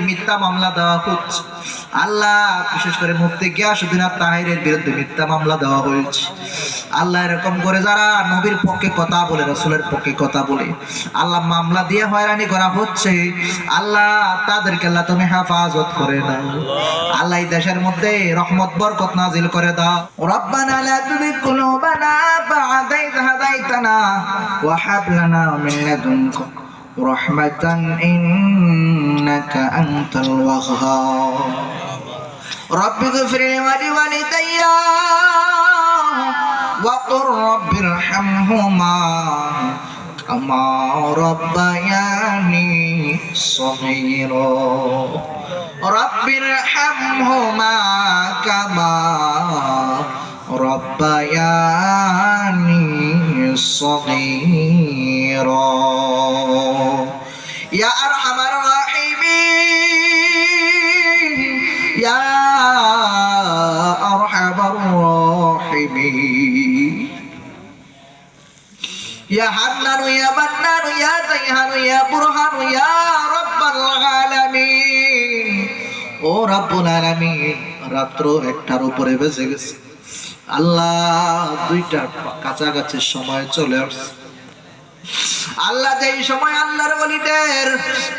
মিথ্যা মামলা দেওয়া হচ্ছে? আল্লাহ, বিশেষ করে মুফতি গিয়াসুদ্দিন আর তাহিরের বিরুদ্ধে মিথ্যা মামলা দেওয়া হয়েছে। আল্লাহ এরকম করে যারা নবীর পক্ষে কথা বলে, রসুলের পক্ষে কথা বলে, আল্লাহ মামলা দিয়ে হয়রানি করা হচ্ছে। আল্লাহ তাদেরকে আল্লাহ তুমি হেফাজত করে দাও। আল্লাহ দেশের মধ্যে রহমত, বরকত নাজিল করে দাও। রব্বানা লা তুযিগ কুলুবানা বা'দা ইয হাদাইতানা ওয়া হাব লানা মিন লাদুনকা। رحمة إنك أنت الوهاب رب اغفر لي ولوالدي وقل رب ارحمهما كما ربياني صغيرا رب ارحمهما كما ربياني صغيرا يا أرحم الراحمين يا أرحم الراحمين يا حنان يا منان يا ديهان يا برهان يا رب العالمين ও রব্বুল আলামিন রাত্র একটার উপরে বেজে গেছে আল্লাহ দুইটার কাছাকাছি সময় চলে আসছে আল্লাহ যেই সময় আল্লাহর বলিদের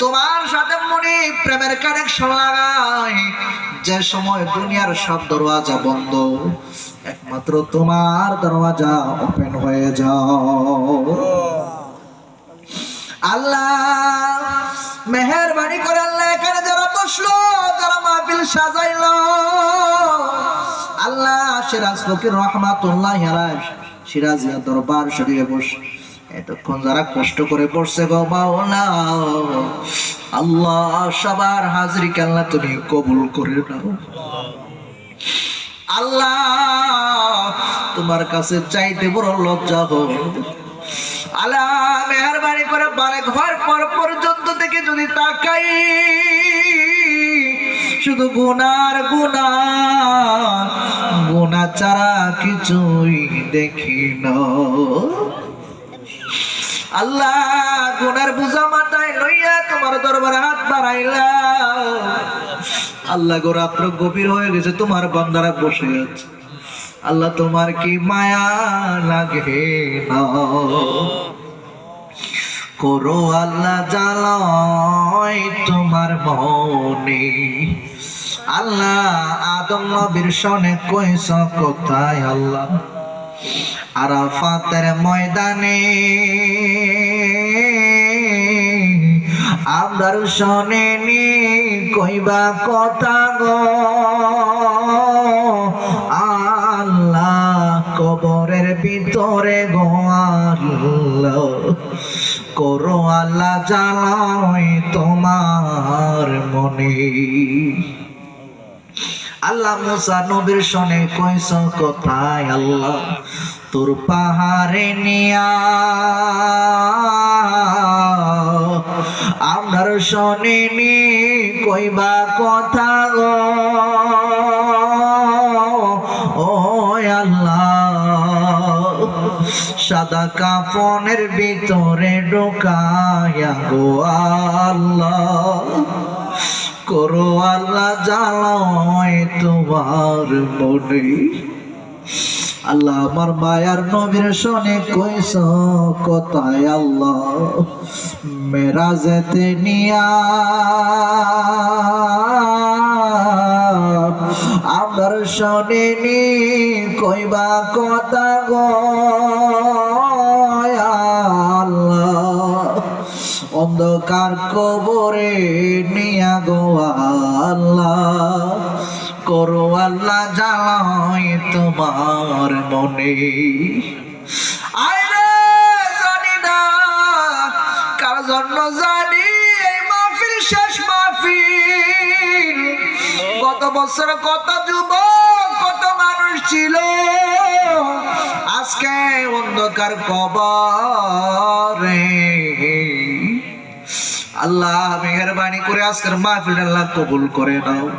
তোমার সাথে মনে প্রেমের কানেকশন লাগায়, যে সময় দুনিয়ার সব দরওয়াজা বন্ধ, একমাত্র তোমার দরওয়াজা ওপেন হয়ে যাও আল্লাহ মেহেরবানি করে আল্লাহ এখানে যারা বসল, যারা মাহফিল সাজাইলো। আল্লাহ সিরাজ রহমাতুল্লাহ দরবার এতক্ষণ যারা কষ্ট করে পড়ছে গো আল্লাহ সবার হাজরি তুমি কবুল করে নাও। আল্লাহ তোমার কাছে চাইতে বড় লজ্জা হো আল্লাহ মেহরবানি করে বারে ঘর পর পর্যন্ত থেকে যদি তাকাই শুধু গুনার গুনা গুনা ছাড়া কিছুই দেখি না। আল্লাহ গুনার বুঝা মাথায় লইয়া তোমার দরবারে হাত বাড়াইলা। আল্লাহ গো রাত্র গভীর হয়ে গেছে, তোমার বান্দারা বসে আছে। আল্লাহ তোমার কি মায়া লাগে করো আল্লাহ জালয় তোমার মনে। আল্লাহ আদম নবীর সনে কইস, কোথায় আল্লাহ? আরাফাতের ময়দানে আমরার শোনে নি, কইবা কথা গো? আল্লাহ কবরের ভিতরে গো, আল্লাহ করো আল্লাহ জানাই তোমার মনে। আল্লাহ মুসা নবীর শোনে কইস কোথায় আল্লাহ, তোর পাহাড়ে নিয়া আমরার শোনে নি, কইবা কথা গো। সাদা কাফনের ভিতরে ঢোকায়া গো আল্লাহ। করো আল্লাহ জালয় তোমার মনে। আল্লাহ আমার মায়ার নবীর শোনে কইস, কোথায় আল্লাহ মেরা যেতে নিয়া। আমার শোনে নি, কইবা কথা গো। অন্ধকার কবরে নিয়া গো আল্লাহ। করো আল্লাহ জ্বালাই তোমার মনে। আইরে জানি না, কার জন্য জানি এই মাহফিল শেষ মাহফিল। গত বছর কত যুবক, কত মানুষ ছিল। আজকে অন্ধকার কবরে। আল্লাহ, মেহরবানি করে আজকের মাহফিল আল্লাহ কবুল করে নাও।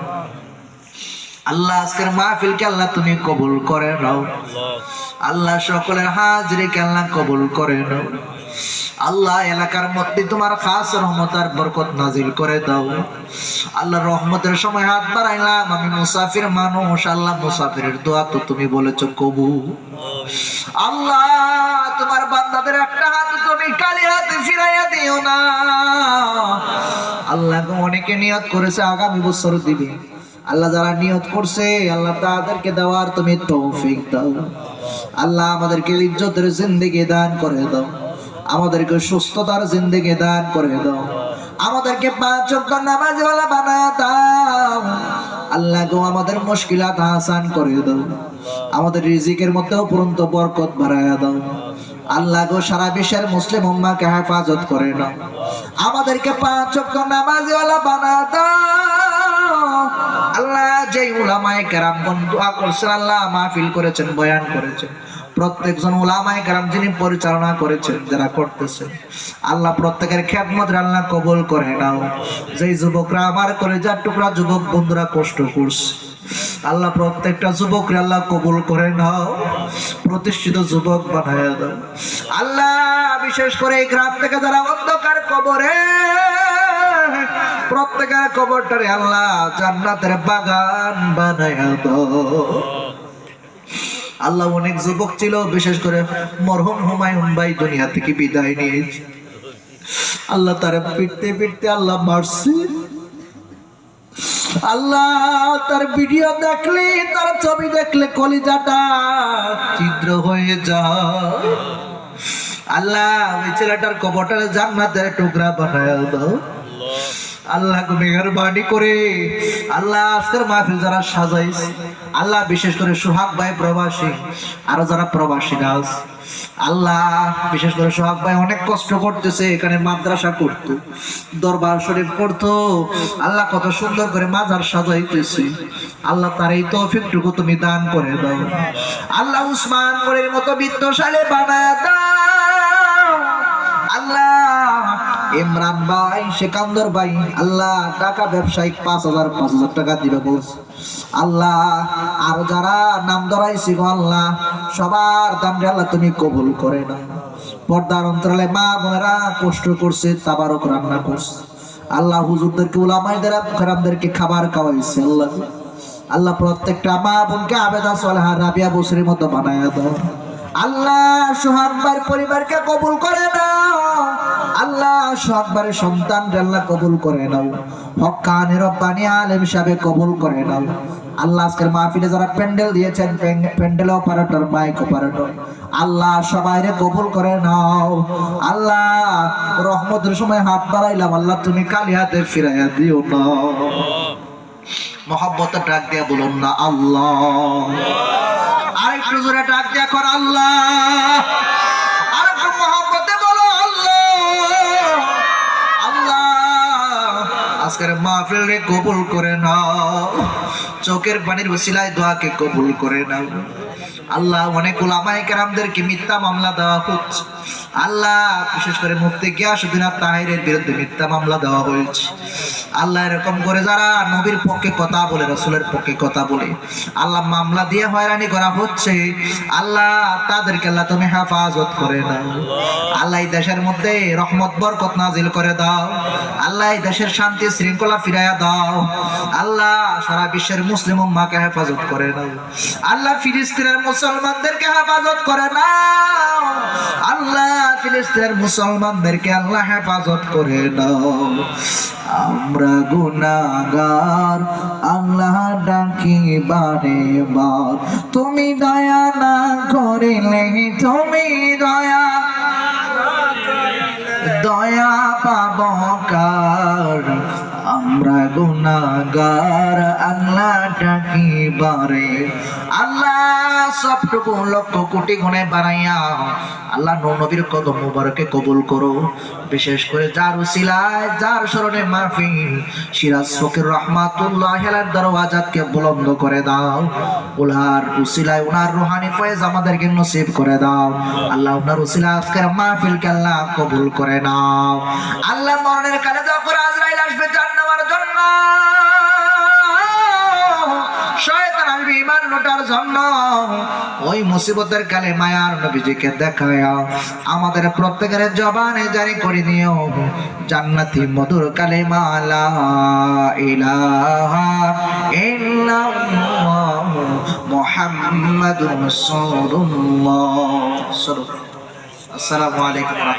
আল্লাহ, আজকের মাহফিলকে আল্লাহ তুমি কবুল করে নাও। আল্লাহ, সকলের হাজরিকে আল্লাহ কবুল করে নাও। আল্লাহ, এলাকার মধ্যে তোমার খাস রহমতার বরকত নাজিল করে দাও। আল্লাহ রহমতের সময় হাত বাড়াইলাম। আমি মুসাফির মানুষ। আল্লাহ, মুসাফিরের দোয়া তো তুমি বলেছ কবু আল্লাহ তোমার বান্দাদের একটা হাত তুমি কালি হাতে ফিরাইয়া দিও না। আল্লাহ অনেকে নিয়ত করেছে, আগামী বছর দিবে। আল্লাহ যারা নিয়ত করছে, আল্লাহ তাদেরকে দেওয়ার তুমি তৌফিক দাও। আল্লাহ আমাদেরকে ইজ্জতের জিন্দেগি দান করে দাও। আমাদেরকে সুস্থতার জিন্দেগি দান করে দাও। আমাদেরকে পাঁচ ওয়াক্ত নামাজওয়ালা বানায় দাও। আল্লাহ গো, আমাদের মুশকিলাত আসান করে দাও। আমাদের রিজিকের মধ্যেও পূরন্ত বরকত বাড়ায়া দাও। আল্লাহ গো, সারা বিশ্বের মুসলিম উম্মাকে হেফাজত করে নাও। আমাদেরকে পাঁচ নামাজিওয়ালা বানায় দাও। আল্লাহ যে উলামায়ে কেরামগণ দোয়া করছেন, আল্লাহ মাহফিল করেছেন, বয়ান করেছেন। প্রত্যেকজন উলামায়ে গ্রাম যিনি পরিচালনা করেছেন, যারা করতেছেন আল্লাহ প্রত্যেকের খেদমত আল্লাহ কবুল করে নাও। যেই যুবকরা আমার করে যার টুকরা যুবক বন্ধুরা কষ্ট করছে, আল্লাহ প্রত্যেকটা যুবকরে আল্লাহ কবুল করে নাও। প্রতিষ্ঠিত যুবক বানায় দাও। আল্লাহ, বিশেষ করে এই গ্রাম থেকে যারা অন্ধকার কবরে, প্রত্যেকের কবরটারে আল্লাহ জান্নাতের বাগান বানায় দাও। আল্লাহ অনেক যুবক ছিল, বিশেষ করে মরহুম হুমায়ুন ভাই দুনিয়া থেকে বিদায় নিয়েছে আল্লাহ তারা পিটতে পিটতে আল্লাহ মারছে। আল্লাহ তার ভিডিও দেখলে, তার ছবি দেখলে কলিজাটা ছিদ্র হয়ে যায়। আল্লাহ, ওই ছেলেটার কবরটার জান্নাতের টুকরা বানায় দাও। আল্লাহ মেহরবানি করে। আল্লাহ আজকের মাহফিল যারা সাজাইছে, আল্লাহ বিশেষ করে সোহাগ ভাই প্রবাসী, আরও যারা প্রবাসী আছে, আল্লাহ বিশেষ করে সোহাগ ভাই অনেক কষ্ট করতেছে, এখানে মাদ্রাসা করতো দরবার শরীফ করতো আল্লাহ কত সুন্দর করে মাজার সাজাইতেছে। আল্লাহ তার এই তৌফিকটুকু তুমি দান করে দাও। আল্লাহ উসমান করে মতো বিত্তশালী বানায় দাও। আল্লাহ ইমরান ভাই, সেকান্দর ভাই, আল্লাহ টাকা ব্যবসায়িক পাঁচ হাজার পাঁচ হাজার টাকা দিবে বলছে আল্লাহ, আর যারা নাম ধরাইছি গো আল্লাহ, সবার দাম আল্লাহ তুমি কবুল করে না পর্দার অন্তরালে মা বোনেরা কষ্ট করছে, তাবারক রান্না করছে। আল্লাহ হুজুরদেরকে, উলামাইদের খারাপদেরকে খাবার খাওয়াইছে আল্লাহ। আল্লাহ প্রত্যেকটা মা বোনকে আবেদা, সলহা, রাবিয়া, বসরির মতো বানায় আল্লাহ সোহাগবার পরিবারকে কবুল করে নাও। আল্লাহ সোহাগবারের সন্তান আল্লাহ কবুল করে নাও হকানের রব্বানি আলেম সাহেব কবুল করে নাও আল্লাহ আজকের মাহফিলে যারা প্যান্ডেল দিয়েছেন pandal operator mike operator Allah সবাইরে কবুল করে নাও। আল্লাহ রহমতের সময় হাত বাড়াইলাম, আল্লাহ তুমি কালি হাতে ফিরাইয়া দিও না। মহব্বতের ডাক দিয়া বলুন না, আল্লাহ। আরেকটু জোরে ডাক দিয়া কর, আল্লাহ। আজকের মাহফিল রে কবুল করে নাও। চোখের পানির ওসিলায় দোয়াকে কবুল করে নাও। আল্লাহ অনেক ওলামাই কেরামদেরকে মিথ্যা মামলা দেওয়া হচ্ছে। আল্লাহ, বিশেষ করে মুফতি গিয়াসুদ্দিন আর তাহিরের বিরুদ্ধে মিথ্যা মামলা দেওয়া হয়েছে। আল্লাহ এরকম করে যারা নবীর পক্ষে কথা বলে, রসুলের পক্ষে কথা বলে। আল্লাহ মামলা দিয়ে হয়রানি করা হচ্ছে। আল্লাহ তাদেরকে আল্লাহ তুমি হেফাজত করে দাও। আল্লাহ দেশের মধ্যে রহমত, বরকত নাজিল করে দাও। আল্লাহ দেশের শান্তি শৃঙ্খলা ফিরাইয়া দাও। আল্লাহ সারা বিশ্বের মুসলিম উম্মাকে হেফাজত করে দাও। আল্লাহ ফিলিস্তিনের মুসলমানদেরকে হেফাজত করে নাও। আল্লাহ ফিলিস্তিনের মুসলমানদেরকে আল্লাহ হেফাজত করে দাও আমরা গুনাগার আল্লাহ ডাকি বারে বার। তুমি দয়া না করিলে তুমি দয়া দয়া পাব কার? আমরা গুনাগার আল্লাহ ডাকি বারে? আল্লাহ সবটুকু লক্ষ কোটি গুণে বাড়াইয়া আল্লাহ নবীর কদম মুবারকে কবুল করো। বিশেষ করে যার উসিলায়, যার স্মরণে মাহফিল, সিরাজ ফকির রহমাতুল্লাহ হেলার দরওয়াজাতকে বুলন্দ করে দাও। উলার উসিলায় উনার রুহানি ফয়েজ আমাদেরকে নসিব করে দাও। আল্লাহ উনার উসিলা আজকের মাহফিলকে আল্লাহ কবুল করে নাও। আল্লাহ মরণের কালে যখন আজরাইল আসবে নেওয়ার জন্য ওই মুসিবতের কালে মায়ার নবীজিকে দেখায় আমাদের প্রত্যেকের জবানে জারি করে দিও জান্নাতি মধুর কালে ইলাহা ইল্লাল্লাহ মুহাম্মাদুর রাসূলুল্লাহ। আসসালামু আলাইকুম ওয়া